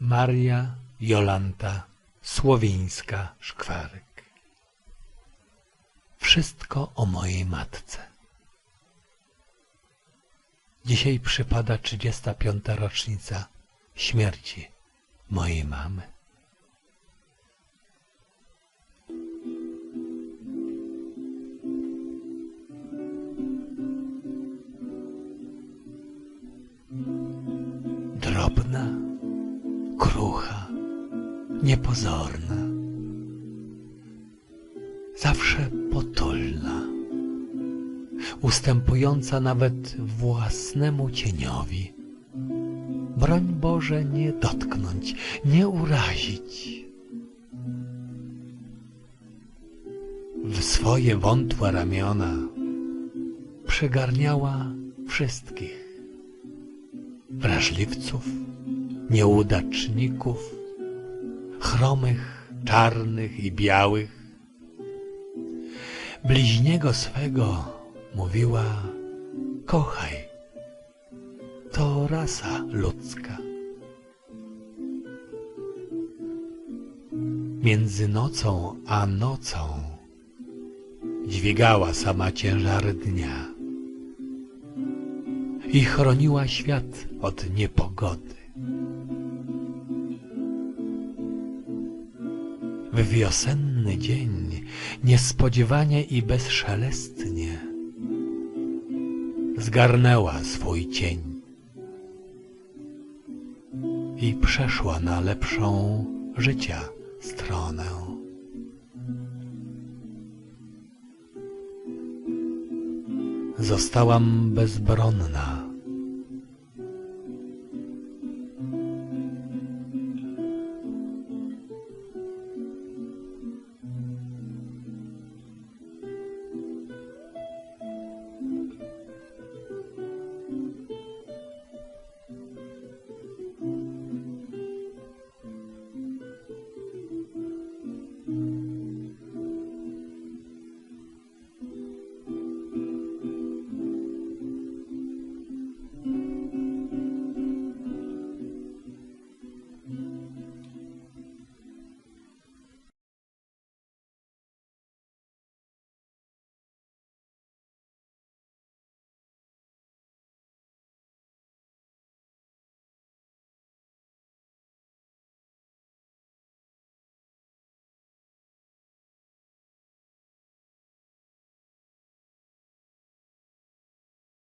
Maria Jolanta Słowińska-Szkwarek. Wszystko o mojej matce. Dzisiaj przypada 35. rocznica śmierci mojej mamy. Drobna, krucha, niepozorna, zawsze potulna, ustępująca nawet własnemu cieniowi. Broń Boże nie dotknąć, nie urazić. W swoje wątłe ramiona przygarniała wszystkich wrażliwców, nieudaczników, chromych, czarnych i białych. Bliźniego swego mówiła kochaj, to rasa ludzka. Między nocą a nocą dźwigała sama ciężary dnia i chroniła świat od niepogody. W wiosenny dzień niespodziewanie i bezszelestnie zgarnęła swój cień i przeszła na lepszą życia stronę. Zostałam bezbronna